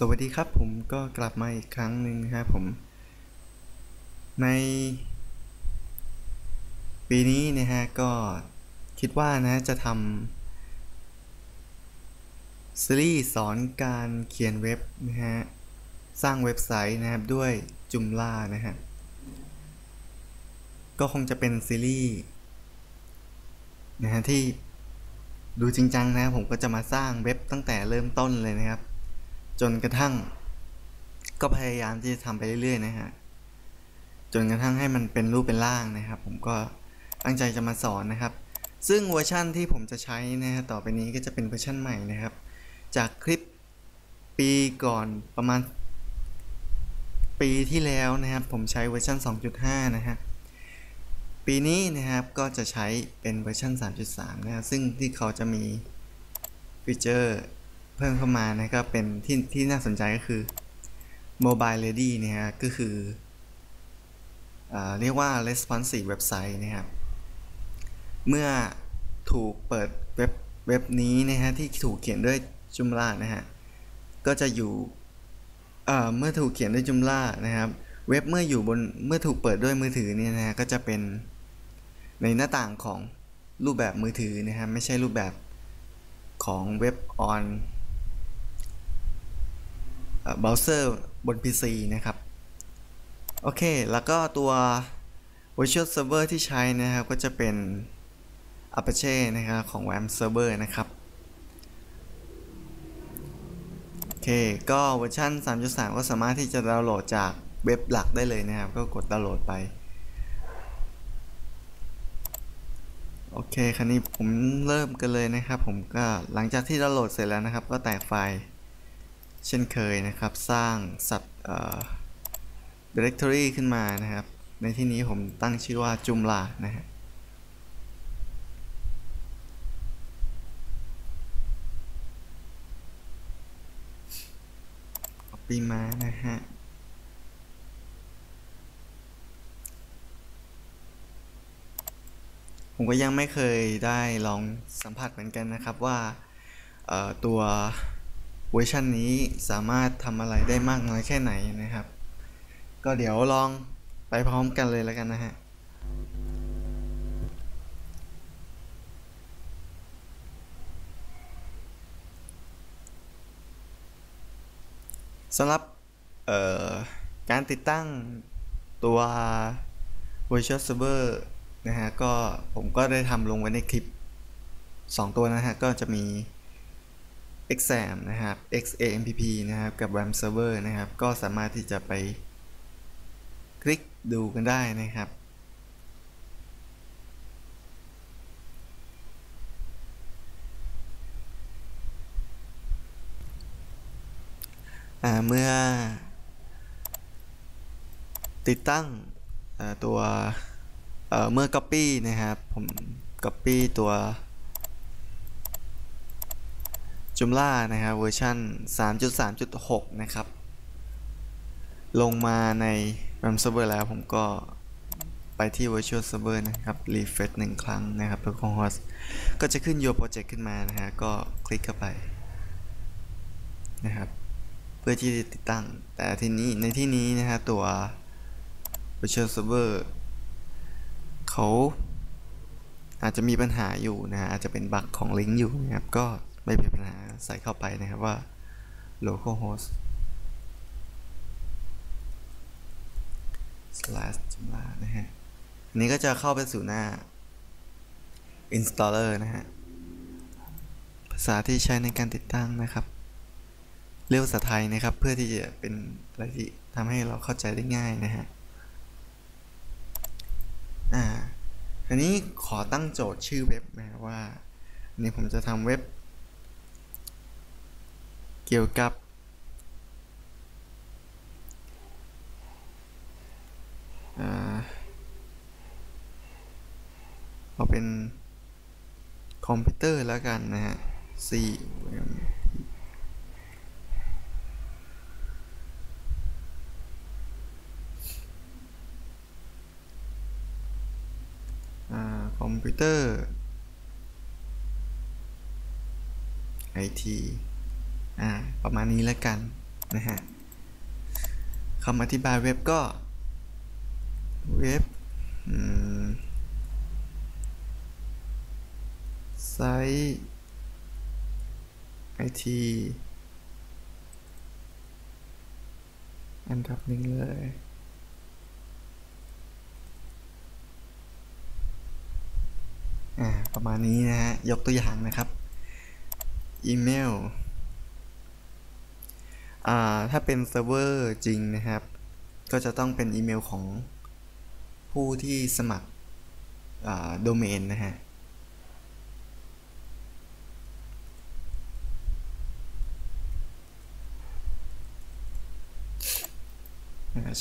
สวัสดีครับผมก็กลับมาอีกครั้งหนึ่งนะครับผม ในปีนี้นะฮะก็คิดว่านะจะทำซีรีส์สอนการเขียนเว็บนะฮะสร้างเว็บไซต์นะครับด้วยจุมล่านะฮะก็คงจะเป็นซีรีส์นะฮะที่ดูจริงจังนะผมก็จะมาสร้างเว็บตั้งแต่เริ่มต้นเลยนะครับ จนกระทั่ง ก็พยายามที่จะทำไปเรื่อยๆนะฮะจนกระทั่งให้มันเป็นรูปเป็นร่างนะครับ ผมก็ตั้งใจจะมาสอนนะครับ ซึ่งเวอร์ชั่นที่ผมจะใช้นะฮะต่อไปนี้ก็จะเป็นเวอร์ชั่นใหม่นะครับ จากคลิปปีก่อนประมาณ ปีที่แล้วนะครับ ผมใช้เวอร์ชัน2.5 นะฮะปีนี้นะครับก็จะใช้เป็นเวอร์ชัน3.3 นะครับซึ่งที่เขาจะมีฟีเจอร์ เพิ่มเข้ามานะก็เป็นที่ที่น่าสนใจก็คือ Mobile Ready เนี่ยฮะก็คืออเรียกว่า responsive website นะครับ เมื่อถูกเปิดเว็บเว็บนี้นะฮะที่ถูกเขียนด้วยจุมล่านะฮะก็จะอยู่เมื่อถูกเขียนด้วยจุมล่านะครับ เว็บเมื่ออยู่บนเมื่อถูกเปิดด้วยมือถือเนี่ยนะฮะก็จะเป็นในหน้าต่างของรูปแบบมือถือนะฮะไม่ใช่รูปแบบของเว็บออน เบราว์เซอร์บน PC นะครับ โอเค แล้วก็ตัว Virtual Server ที่ใช้นะครับ ก็จะเป็น Apache นะครับของ WAM Server นะครับโอเค ก็เวอร์ชัน3.3 ก็สามารถที่จะดาวน์โหลดจากเว็บหลักได้เลยนะครับ ก็กดดาวน์โหลดไป โอเค คราวนี้ผมเริ่มกันเลยนะครับ ผมก็หลังจากที่ดาวน์โหลดเสร็จแล้วนะครับ ก็แตกไฟล์ เช่นเคยนะครับสร้างสับ directory ขึ้นมานะครับ ในที่นี้ผมตั้งชื่อว่าจุมลานะฮะ copy มานะฮะผมก็ยังไม่เคยได้ลองสัมผัสเหมือนกันนะครับว่าตัว เวอร์ชันนี้สามารถทำอะไรได้มากน้อยแค่ไหนนะครับ ก็เดี๋ยวลองไปพร้อมกันเลยแล้วกันนะฮะสำหรับการติดตั้งตัว Virtual Server นะฮะก็ผมก็ได้ทำลงไว้ในคลิป 2 ตัวนะฮะ ก็จะมี exam นะครับ xampp นะครับ กับ ram server นะครับ ก็สามารถที่จะไปคลิกดูกันได้นะครับเมื่อ ติดตั้งตัวเมื่อ copy นะครับ ผม copy ตัว จุมล่านะครับเวอร์ชัน3.3.6 นะครับ ลงมาใน RAM Server แล้วผมก็ไปที่ Virtual Server นะครับ refresh หนึ่งครั้งนะครับตัวของ host ก็จะขึ้น your project ขึ้นมานะฮะ ก็คลิกเข้าไปนะครับ เพื่อที่จะติดตั้ง แต่ทีนี้ในที่นี้นะฮะตัว Virtual Server เขาอาจจะมีปัญหาอยู่นะฮะ อาจจะเป็นบั๊กของลิงก์อยู่นะครับ ก็ ไม่เป็นปัญหาใส่เข้าไปนะครับว่า localhost slash จุฬานะฮะอันนี้ก็จะเข้าไปสู่หน้า installer นะฮะ ภาษาที่ใช้ในการติดตั้งนะครับ เรียกภาษาไทยนะครับ เพื่อที่จะเป็นอะไรที่ทำให้เราเข้าใจได้ง่ายนะฮะ อ่า อันนี้ขอตั้งโจทย์ชื่อเว็บนะว่า นี่ผมจะทำเว็บ เกี่ยวกับ เอาเป็น คอมพิวเตอร์แล้วกันนะฮะ C คอมพิวเตอร์ IT อ่าประมาณนี้แล้วกันนะฮะคำอธิบายเว็บก็เว็บไซต์ไอทีอันดับหนึ่งเลย อ่า ประมาณนี้นะฮะ ยกตัวอย่างนะครับ อีเมล อ่าถ้าเป็นเซิร์ฟเวอร์จริงนะครับ ก็จะต้องเป็นอีเมลของผู้ที่สมัครโดเมนนะฮะ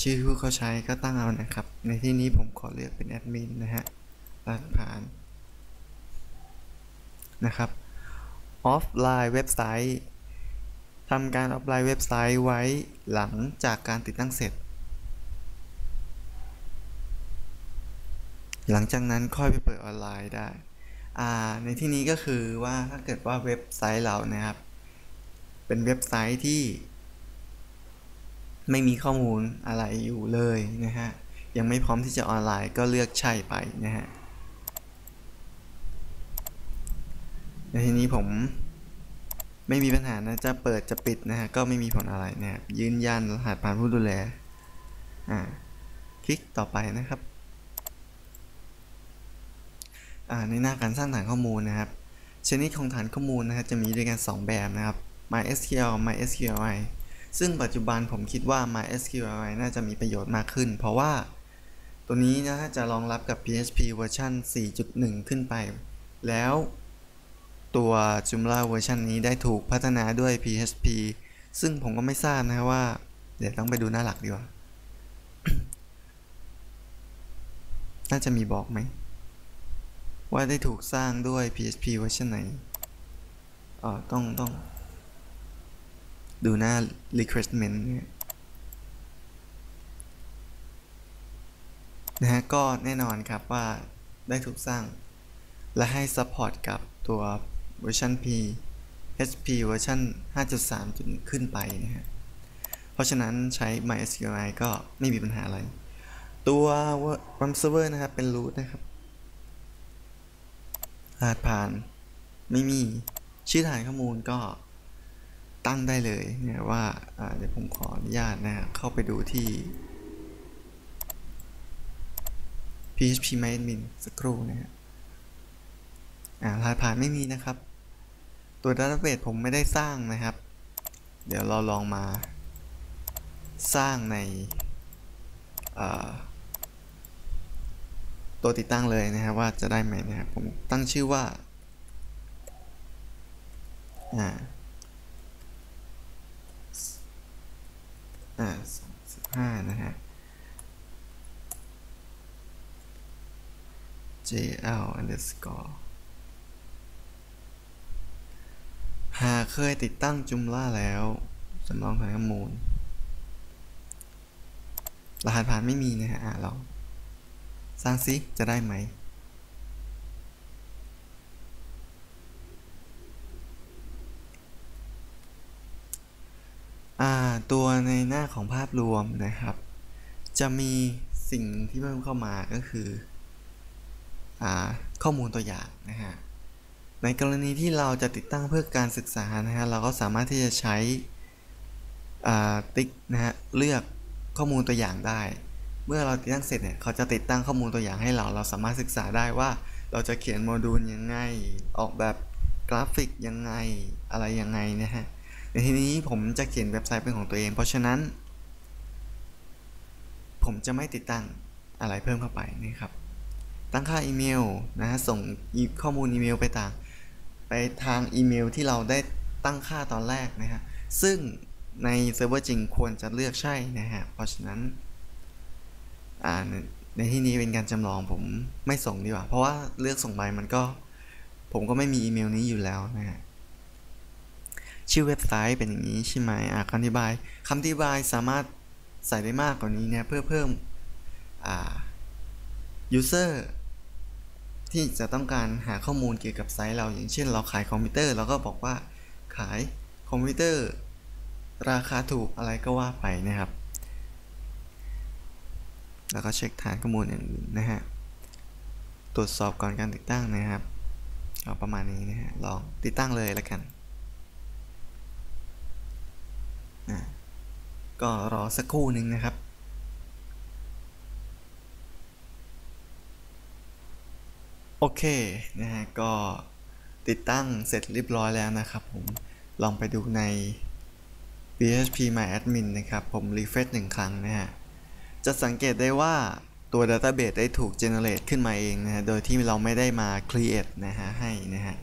ชื่อผู้เขาใช้ก็ตั้งเอานะครับ ในที่นี้ผมขอเลือกเป็นแอดมินนะฮะรหัสผ่านนะครับออฟไลน์เว็บไซต์ ทำการออฟไลน์เว็บไซต์ไว้หลังจากการติดตั้งเสร็จ หลังจากนั้นค่อยไปเปิดออนไลน์ได้ในที่นี้ก็คือว่าถ้าเกิดว่าเว็บไซต์เรานะครับ เป็นเว็บไซต์ที่ ไม่มีข้อมูลอะไรอยู่เลยนะฮะยังไม่พร้อมที่จะออนไลน์ก็เลือกใช่ไปนะฮะในทีนี้ผม ไม่มีปัญหานะ จะเปิดจะปิดนะฮะ ก็ไม่มีผลอะไรนะยืนยันรหัสผ่านผู้ดูแล อ่า คลิกต่อไปนะครับ อ่า ในหน้าการสร้างฐานข้อมูลนะครับ ชนิดของฐานข้อมูลนะครับจะมีด้วยกัน 2 แบบนะครับ MySQL MySQLi ซึ่งปัจจุบันผมคิดว่า MySQLi น่าจะมีประโยชน์มากขึ้น เพราะว่าตัวนี้นะจะรองรับกับ PHP เวอร์ชัน4.1 ขึ้นไป แล้ว ตัว Joomla เวอร์ชันนี้ได้ถูกพัฒนาด้วย PHP ซึ่งผมก็ไม่ทราบนะว่า เดี๋ยวต้องไปดูหน้าหลักดีกว่า น่าจะมีบอกไหม ว่าได้ถูกสร้างด้วย PHP เวอร์ชันไหนอ๋อต้องต้อง ดูหน้า requirement นะฮะก็แน่นอนครับว่าได้ถูกสร้าง และให้ support กับตัว เวอร์ชัน P HP เวอร์ชัน5.3 จุดขึ้นไปนะฮะ เพราะฉะนั้นใช้ MySQL ก็ไม่มีปัญหาอะไร ตัว Web Server นะครับ เป็น root นะครับรหัสผ่านไม่มีชื่อฐานข้อมูลก็ตั้งได้เลยเนี่ยว่าเดี๋ยวผมขออนุญาตนะเข้าไปดูที่ PHP MyAdmin สักครู่นะฮะ อ่ารหัสผ่านไม่มีนะครับ ตัว Database ผมไม่ได้สร้างนะครับ เดี๋ยวเราลองมา สร้างในตัวติดตั้งเลยนะครับ ว่าจะได้ไหมนะครับ ผมตั้งชื่อว่าอ่าอ่าสองสิบห้านะฮะ jl underscore หากเคยติดตั้งจุมล่าแล้วสำรองฐานข้อมูล รหัสผ่านไม่มีนะฮะอ่าลองสร้างซิจะได้ไหม ตัวในหน้าของภาพรวมนะครับ จะมีสิ่งที่เพิ่มเข้ามาก็คืออข้อมูลตัวอย่างนะฮะ ในกรณีที่เราจะติดตั้งเพื่อการศึกษานะฮะเราก็สามารถที่จะใช้ติ๊กนะฮะเลือกข้อมูลตัวอย่างได้ เมื่อเราติดตั้งเสร็จเนี่ยเขาจะติดตั้งข้อมูลตัวอย่างให้เรา เราสามารถศึกษาได้ว่าเราจะเขียนโมดูลยังไง ออกแบบกราฟิกยังไงอะไรยังไงนะฮะในทีนี้ผมจะเขียนเว็บไซต์เป็นของตัวเอง เพราะฉะนั้น ผมจะไม่ติดตั้งอะไรเพิ่มเข้าไปนะครับ ตั้งค่าอีเมลนะฮะส่งข้อมูลอีเมลไปต่าง ไปทางอีเมลที่เราได้ตั้งค่าตอนแรกนะฮะซึ่งในเซิร์ฟเวอร์จริงควรจะเลือกใช่นะฮะเพราะฉะนั้นในที่นี้เป็นการจำลองผมไม่ส่งดีกว่า เพราะว่าเลือกส่งไปมันก็ ผมก็ไม่มีอีเมลนี้อยู่แล้วนะฮะชื่อเว็บไซต์เป็นอย่างนี้ใช่ไหมอ่าคำอธิบายคำอธิบายสามารถใส่ได้มากกว่านี้เนี่ยเพื่อเพิ่มอ่า user ที่จะต้องการหาข้อมูลเกี่ยวกับไซต์เราอย่างเช่น เราขายคอมพิวเตอร์เราก็บอกว่าขายคอมพิวเตอร์ ราคาถูกอะไรก็ว่าไปนะครับ แล้วก็เช็คฐานข้อมูลอย่างอื่นนะฮะตรวจสอบก่อนการติดตั้งนะครับเอาประมาณนี้นะฮะลองติดตั้งเลยแล้วกันก็รอสักครู่หนึ่งนะครับ โอเคนะฮะก็ติดตั้งเสร็จเรียบร้อยแล้วนะครับผมลองไปดูใน PHP My Admin นะครับ ผมรีเฟรชหนึ่งครั้งนะฮะจะสังเกตได้ว่าตัว Database ได้ถูก generate ขึ้นมาเองนะฮะโดยที่เราไม่ได้มา create นะฮะให้นะฮะ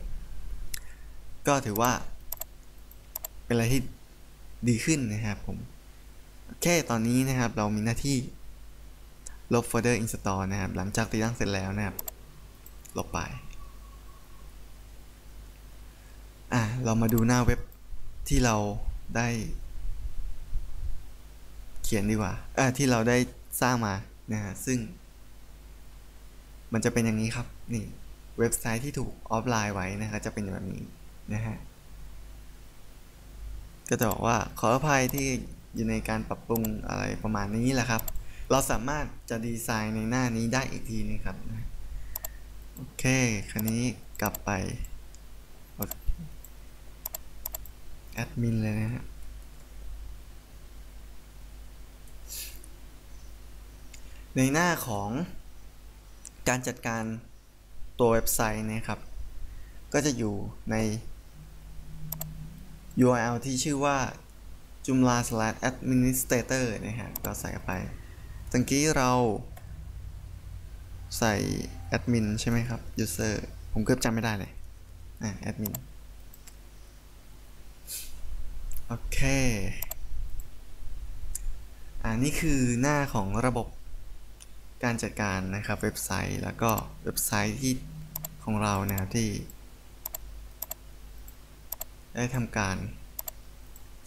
ก็ถือว่า เป็นอะไรที่ดีขึ้นนะครับผมแค่ตอนนี้นะครับเรามีหน้าที่ลบโฟลเดอร์ install นะครับ หลังจากติดตั้งเสร็จแล้วนะครับ ลบไป อะ เรามาดูหน้าเว็บที่เราได้ เขียนดีกว่าเออที่เราได้สร้างมานะฮะซึ่ง มันจะเป็นอย่างนี้ครับ นี่เว็บไซต์ที่ถูกออฟไลน์ไว้นะครับจะเป็นแบบนี้นะฮะ ก็จะบอกว่าขออภัยที่อยู่ในการปรับปรุงอะไรประมาณนี้แหละครับ เราสามารถจะดีไซน์ในหน้านี้ได้อีกทีนึงครับ โอเคคราวนี้กลับไปแอดมินเลยนะฮะในหน้าของการจัดการตัวเว็บไซต์นะครับ ก็จะอยู่ใน URL ที่ชื่อว่า joomla/administrator นะฮะก็ใส่ไปตะกี้เรา ใส่ admin ใช่ไหมครับ user ผมเกือบจำไม่ได้เลย อะ admin โอเค อ่านี่คือหน้าของระบบการจัดการนะครับเว็บไซต์แล้วก็เว็บไซต์ที่ของเรานะครับที่ ได้ทำการ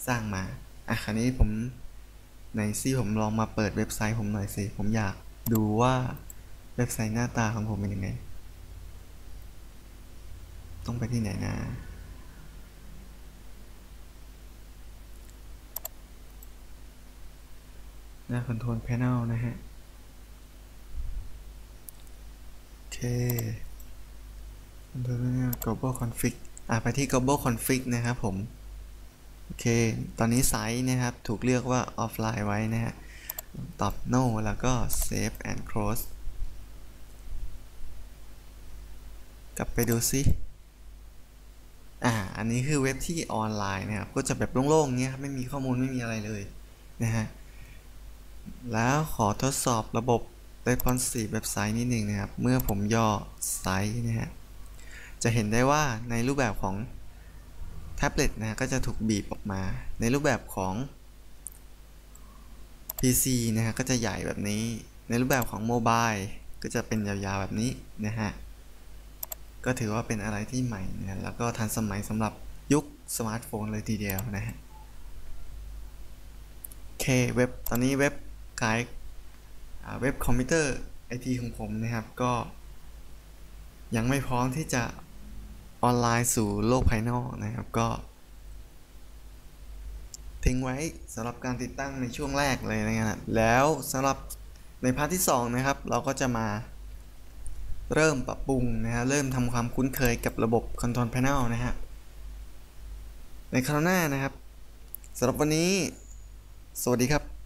สร้างมา อะคราวนี้ผมในซี่ผมลองมาเปิดเว็บไซต์ผมหน่อยสิ ผมอยากดูว่า เว็บไซต์หน้าตาของผมเป็นยังไง ต้องไปที่ไหนนะหน้า Control Panel นะฮะ โอเค Control Panel Global Config อะไปที่ global config นะครับผม โอเค ตอนนี้ไซส์นะครับ ถูกเลือกว่า offline ไว้นะฮะ ตอบ no แล้วก็ save and close กลับไปดูซิอ่า อันนี้คือเว็บที่ออนไลน์นะครับ ก็จะแบบโล่งๆเงี้ยไม่มีข้อมูลไม่มีอะไรเลยนะฮะ แล้วขอทดสอบระบบ responsive เว็บไซต์นิดหนึ่งนะครับ เมื่อผมย่อไซส์นะฮะ จะเห็นได้ว่าในรูปแบบของแท็บเล็ตนะก็จะถูกบีบออกมา ในรูปแบบของ PC นะฮะ ก็จะใหญ่แบบนี้ ในรูปแบบของโมบายก็จะเป็นยาวๆแบบนี้นะฮะ ก็ถือว่าเป็นอะไรที่ใหม่นะแล้วก็ทันสมัยสำหรับยุคสมาร์ทโฟนเลยทีเดียวนะฮะเคเว็บตอนนี้เว็บกด์เว็บคอมพิวเตอร์ไอทีของผมนะครับก็ยังไม่พร้อมที่จะออนไลน์สู่โลกภายนอกนะครับ ก็ทิ้งไว้สำหรับการติดตั้งในช่วงแรกเลยนะครับแล้วสำหรับในพาร์ทที่ 2 นะครับ เราก็จะมา เริ่มปรับปรุงนะฮะเริ่มทำความคุ้นเคยกับระบบ Control Panel นะฮะในคราวหน้านะครับสำหรับวันนี้ สวัสดีครับ